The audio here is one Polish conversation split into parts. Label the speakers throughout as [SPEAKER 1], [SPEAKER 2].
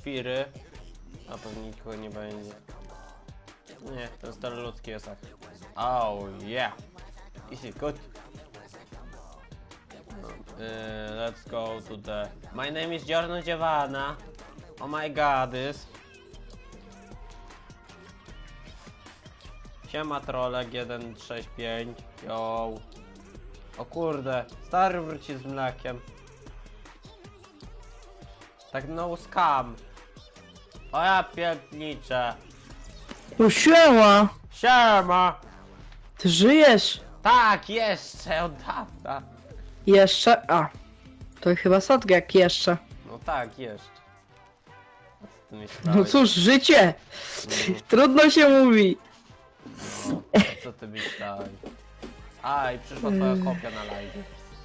[SPEAKER 1] świry. A pewnie nikogo nie będzie. Nie, ten stary ludzki jest tak. Oh yeah. Easy, good. No, y, let's go to the... My name is Giorno Giovanna. Oh my god, this. Siema trolek 165. Yo. O kurde, stary wróci z mlekiem. Tak no scam. O ja pierdniczę.
[SPEAKER 2] No siema!
[SPEAKER 1] Siema!
[SPEAKER 2] Ty żyjesz?
[SPEAKER 1] Tak, jeszcze od dawna.
[SPEAKER 2] Jeszcze? A. To chyba Sadgak jeszcze.
[SPEAKER 1] No tak, jeszcze. A co ty
[SPEAKER 2] No cóż, życie! Trudno się mówi.
[SPEAKER 1] No, co ty myślałeś? A, i przyszła twoja kopia na live.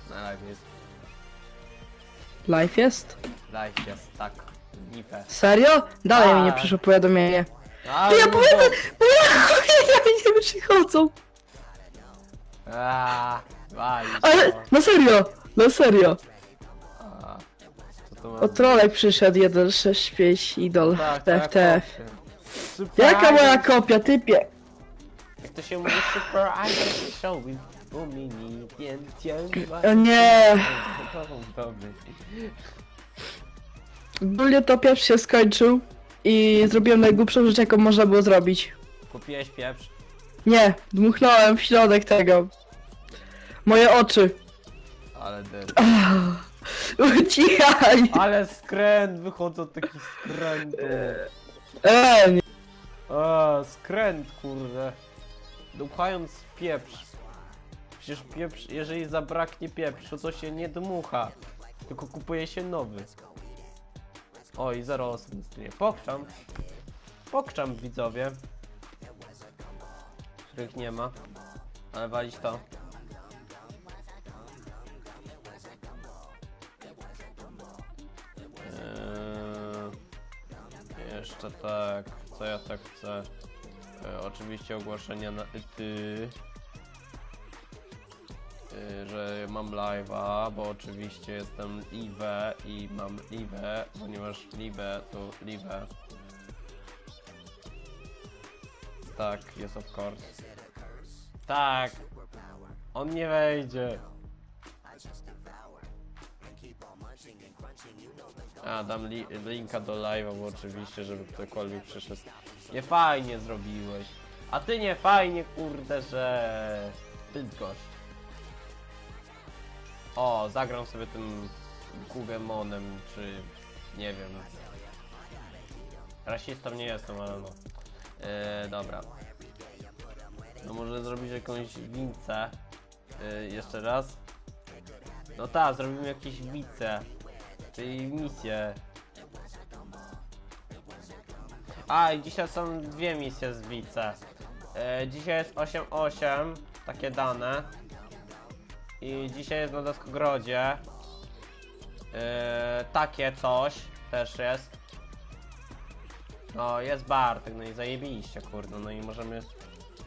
[SPEAKER 1] Na live jest.
[SPEAKER 2] Live jest?
[SPEAKER 1] Live jest, tak. Nipę.
[SPEAKER 2] Serio? Dalej mi nie
[SPEAKER 1] Tak.
[SPEAKER 2] przyszło powiadomienie.
[SPEAKER 1] A,
[SPEAKER 2] Ty ja
[SPEAKER 1] no
[SPEAKER 2] powiem,
[SPEAKER 1] to-
[SPEAKER 2] bo ja nie przychodzą.
[SPEAKER 1] A, walić
[SPEAKER 2] Ale
[SPEAKER 1] to.
[SPEAKER 2] na serio, na serio.
[SPEAKER 1] A, co to ma
[SPEAKER 2] O trolek przyszedł 165 idol
[SPEAKER 1] Tak, twoja
[SPEAKER 2] TFTF.
[SPEAKER 1] kopia. Super
[SPEAKER 2] Jaka moja kopia, typie?
[SPEAKER 1] Jak to się mówi super idol show bo mini więcej
[SPEAKER 2] O nie.
[SPEAKER 1] Dobry.
[SPEAKER 2] Ogólnie to pierwszy się skończył i zrobiłem najgłupszą rzecz, jaką można było zrobić.
[SPEAKER 1] Kupiłeś pieprz?
[SPEAKER 2] Nie, dmuchnąłem w środek tego. Moje oczy.
[SPEAKER 1] Ale dead.
[SPEAKER 2] Ucichaj!
[SPEAKER 1] Ale skręt, wychodzą taki skręt.
[SPEAKER 2] Eee, nie.
[SPEAKER 1] A, skręt, kurde. Dmuchając pieprz. Przecież pieprz, jeżeli zabraknie pieprzu, to się nie dmucha. Tylko kupuje się nowy. Oj, zero osób na streamie. Pokczam. Pokczam, widzowie. Których nie ma. Ale walić to. Eee, jeszcze tak, co ja tak chcę? E, oczywiście ogłoszenia na ty, że mam live'a, bo oczywiście jestem live i mam live, ponieważ live to live. Tak, jest of course. Tak, on nie wejdzie. A, dam li linka do live'a, bo oczywiście, żeby ktokolwiek przyszedł. Nie fajnie zrobiłeś. A ty nie fajnie, kurde, że... Bydgoszcz. O, zagram sobie tym Kugemonem, czy... Nie wiem. Rasistą nie jestem, ale no. Eee, dobra. No może zrobić jakąś wincę. Eee, jeszcze raz. No tak, zrobimy jakieś wice. Czyli misję. A, i dzisiaj są dwie misje z wice. E, dzisiaj jest 8-8, takie dane. I dzisiaj jest na Deskogrodzie. E, takie coś też jest. No, jest Bartek, no i zajebiście, kurde, no i możemy...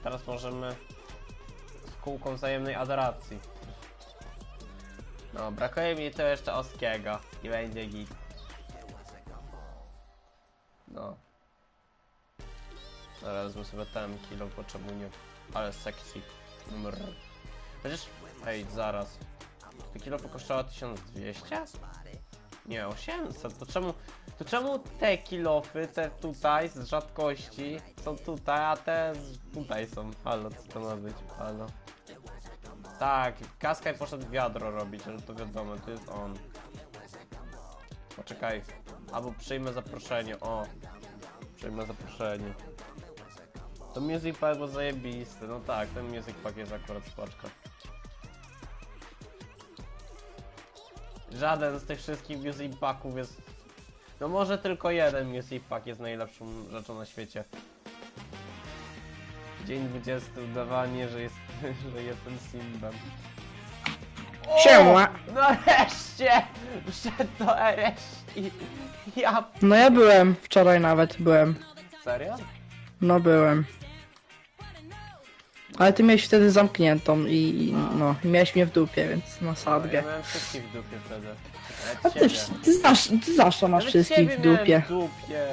[SPEAKER 1] Teraz możemy z kółką wzajemnej adoracji. No, brakuje mi to jeszcze Oskiego i będzie git. No. Zaraz wezmę sobie ten kilo, bo czemu nie? Ale sexy. Numer. Przecież... Ej, zaraz. To kilo kosztowało 1200? Nie, 800. To czemu... To czemu te kilofy, te tutaj z rzadkości są tutaj, a te tutaj są? Halo, co to ma być? Halo. Tak, Kaskaj poszedł wiadro robić, ale to wiadomo, to jest on. Poczekaj, albo przyjmę zaproszenie, o. Przyjmę zaproszenie. To Music Pack był zajebisty, no tak, ten Music Pack jest akurat spoczko. Żaden z tych wszystkich Music Packów jest... No może tylko jeden Music Pack jest najlepszą rzeczą na świecie. Dzień 20, udawanie, że, jest, że jestem Simbem. O!
[SPEAKER 2] Siema.
[SPEAKER 1] Nareszcie! Wszedł do Ereszki! Ja...
[SPEAKER 2] No ja byłem, wczoraj nawet byłem.
[SPEAKER 1] Serio?
[SPEAKER 2] No byłem. Ale ty miałeś wtedy zamkniętą i no, i miałeś mnie w dupie, więc na
[SPEAKER 1] Ja
[SPEAKER 2] sadgę.
[SPEAKER 1] miałem wszystkich w dupie wtedy.
[SPEAKER 2] A ty,
[SPEAKER 1] ciebie.
[SPEAKER 2] wsz- ty, zawsze, ty zawsze masz
[SPEAKER 1] Nawet
[SPEAKER 2] wszystkich
[SPEAKER 1] ciebie
[SPEAKER 2] w
[SPEAKER 1] miałem
[SPEAKER 2] dupie.
[SPEAKER 1] w dupie.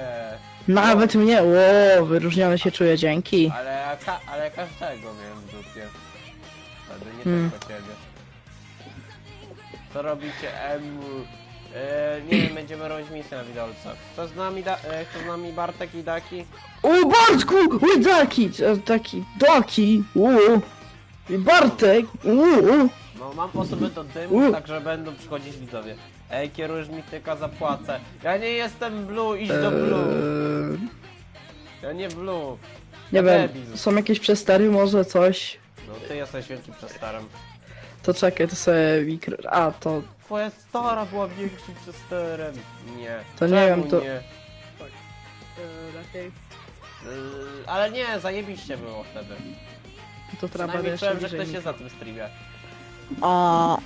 [SPEAKER 2] Nawet mnie, ło, wyróżniony się czuję, dzięki.
[SPEAKER 1] Ale, ka ale każdego miałem w dupie. Wtedy nie
[SPEAKER 2] Hmm.
[SPEAKER 1] tylko ciebie. Co robicie, Emu? E, nie wiem, będziemy robić misję na widolcach. Kto z nami, da e, kto z nami Bartek i Daki?
[SPEAKER 2] O, Bartku! Uj, Daki! e, Taki, Daki! Uuu! I Bartek! Uuu!
[SPEAKER 1] No mam osobę do dymu,
[SPEAKER 2] U.
[SPEAKER 1] także będą przychodzić widzowie. Ej, kierujesz mi tylko zapłacę. Ja nie jestem blue, idź do blue.
[SPEAKER 2] Eee,
[SPEAKER 1] Ja nie blue.
[SPEAKER 2] nie
[SPEAKER 1] To
[SPEAKER 2] wiem,
[SPEAKER 1] debil.
[SPEAKER 2] są jakieś przestery może, coś?
[SPEAKER 1] No ty jesteś wielkim przestarem.
[SPEAKER 2] To czekaj, to sobie mikro... A, to...
[SPEAKER 1] Twoja stara była większym przesterem. Nie.
[SPEAKER 2] To nie
[SPEAKER 1] Czemu
[SPEAKER 2] wiem, to-
[SPEAKER 1] Nie? Yy, ale nie, zajebiście było wtedy.
[SPEAKER 2] To trzeba
[SPEAKER 1] Przynajmniej
[SPEAKER 2] jeszcze
[SPEAKER 1] czułem, że
[SPEAKER 2] bliżej
[SPEAKER 1] ktoś jest
[SPEAKER 2] mikro.
[SPEAKER 1] na tym streamie.
[SPEAKER 2] A,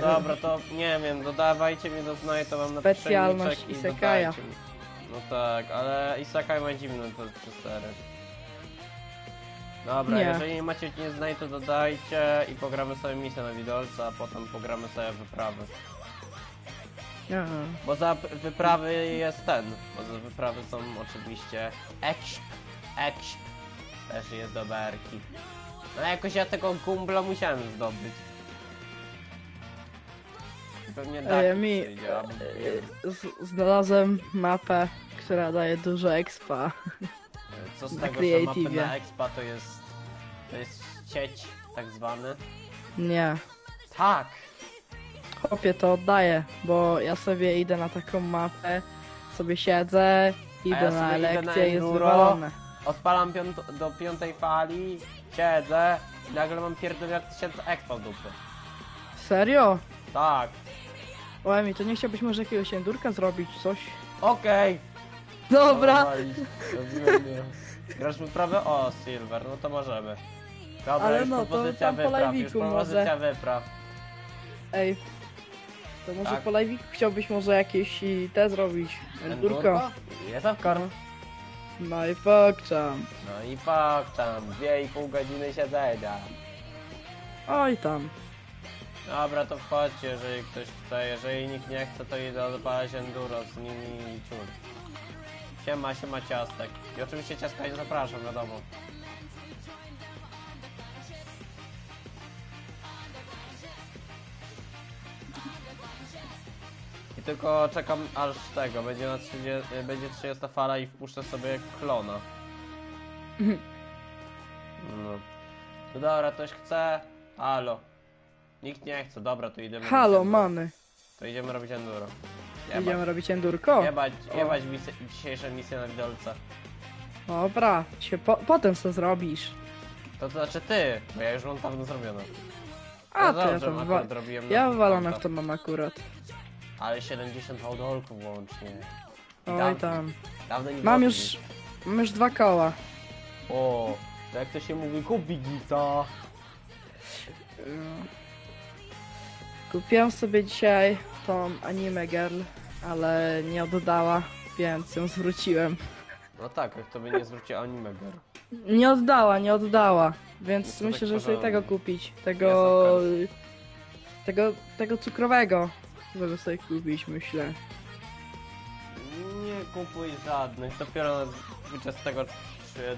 [SPEAKER 1] Dobra, to nie wiem, dodawajcie mnie do znaj, to mam na
[SPEAKER 2] Specjalność
[SPEAKER 1] i
[SPEAKER 2] Isekaja.
[SPEAKER 1] dodajcie mi. No tak, ale Isekaj ma dziwne to przestery. Dobra,
[SPEAKER 2] Nie.
[SPEAKER 1] jeżeli nie macie nie znaj, to dodajcie i pogramy sobie misję na widolca, a potem pogramy sobie wyprawy.
[SPEAKER 2] nie.
[SPEAKER 1] Bo za p- wyprawy jest ten, bo za wyprawy są oczywiście exp, exp, też jest do berki. No jakoś ja tego gumbla musiałem zdobyć. Pewnie tak
[SPEAKER 2] mi-
[SPEAKER 1] przyjdzie, albo nie wiem.
[SPEAKER 2] Z, znalazłem mapę, która daje dużo expa.
[SPEAKER 1] Co z
[SPEAKER 2] na
[SPEAKER 1] tego, że mapy na expa to jest, to jest cieć tak zwany?
[SPEAKER 2] Nie.
[SPEAKER 1] Tak!
[SPEAKER 2] Chłopie, to oddaję, bo ja sobie idę na taką mapę, sobie siedzę, idę
[SPEAKER 1] ja
[SPEAKER 2] na
[SPEAKER 1] sobie idę na
[SPEAKER 2] lekcję, jest
[SPEAKER 1] enduro.
[SPEAKER 2] wywalone.
[SPEAKER 1] Odpalam piąt do piątej fali, siedzę i nagle mam pierdolę tysiąc expa w dupy.
[SPEAKER 2] Serio?
[SPEAKER 1] Tak.
[SPEAKER 2] Łemi, to nie chciałbyś może jakiegoś endurka zrobić, coś?
[SPEAKER 1] Okej.
[SPEAKER 2] Dobra!
[SPEAKER 1] Dawaj, robimy mnie. Grasz wyprawę? O, Silver, no to możemy. Dobra,
[SPEAKER 2] Ale
[SPEAKER 1] już
[SPEAKER 2] no, to
[SPEAKER 1] propozycja
[SPEAKER 2] tam po
[SPEAKER 1] wypraw, już
[SPEAKER 2] live'iku
[SPEAKER 1] propozycja wypraw.
[SPEAKER 2] Ej. To może
[SPEAKER 1] Tak.
[SPEAKER 2] po live'iku chciałbyś może jakieś i te zrobić? Endurko?
[SPEAKER 1] Jest course.
[SPEAKER 2] No i pokczam.
[SPEAKER 1] No i fakt, tam, dwie i pół godziny siedzenia.
[SPEAKER 2] Oj tam.
[SPEAKER 1] Dobra, to wchodźcie, jeżeli ktoś chce. Jeżeli nikt nie chce, to idę odpalać enduro z nimi i ciur. Siema, siema ciastek. I oczywiście ciastka nie zapraszam, wiadomo. Tylko czekam aż tego, będzie na 30, będzie 30 fala i wpuszczę sobie klona. No. No dobra, ktoś chce? Halo. Nikt nie chce, dobra, to idziemy
[SPEAKER 2] Halo,
[SPEAKER 1] robić enduro.
[SPEAKER 2] mamy.
[SPEAKER 1] To idziemy robić enduro.
[SPEAKER 2] Idziemy
[SPEAKER 1] Jebać,
[SPEAKER 2] robić endurko?
[SPEAKER 1] jebać, jebać misy, dzisiejsze misje na widelce.
[SPEAKER 2] Dobra, się po, potem co zrobisz.
[SPEAKER 1] To, to znaczy ty, bo ja już mam dawno zrobione.
[SPEAKER 2] A, to ja
[SPEAKER 1] dobrze,
[SPEAKER 2] to
[SPEAKER 1] akurat robiłem na
[SPEAKER 2] Ja wywalone w to mam akurat.
[SPEAKER 1] Ale 70 hałdolków łącznie. I
[SPEAKER 2] Oj
[SPEAKER 1] dawno-
[SPEAKER 2] tam.
[SPEAKER 1] Dawno nie
[SPEAKER 2] Mam
[SPEAKER 1] było
[SPEAKER 2] już, mam już dwa koła.
[SPEAKER 1] O, to jak to się mówi, kupi gita.
[SPEAKER 2] Kupiłam sobie dzisiaj tą anime girl, ale nie oddała, więc ją zwróciłem.
[SPEAKER 1] No tak, jak to by nie zwrócił anime girl.
[SPEAKER 2] Nie oddała, nie oddała, więc
[SPEAKER 1] No to
[SPEAKER 2] myślę,
[SPEAKER 1] tak
[SPEAKER 2] że sobie
[SPEAKER 1] porządnie.
[SPEAKER 2] tego kupić. Tego, tego, tego cukrowego, żeby sobie kupić, myślę.
[SPEAKER 1] Nie kupuj żadnych, dopiero na 23,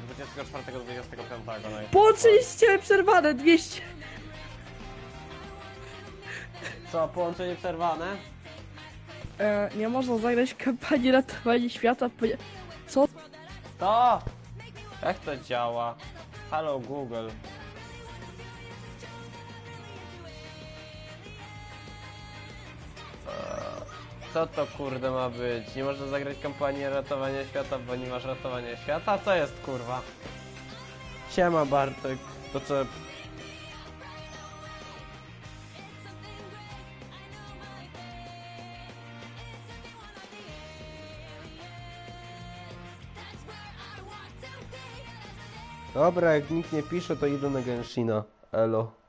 [SPEAKER 1] 24, 25 na
[SPEAKER 2] Połączyliście przerwane 200.
[SPEAKER 1] Co, połączenie przerwane?
[SPEAKER 2] E, nie można zagrać kampanii ratowania świata, ponieważ... Co?
[SPEAKER 1] To! Jak to działa? Halo Google. Co to kurde ma być? Nie można zagrać kampanii ratowania świata, bo nie masz ratowania świata? Co jest kurwa? Siema Bartek. To co? Dobra, jak nikt nie pisze, to idę na Genshina. Elo.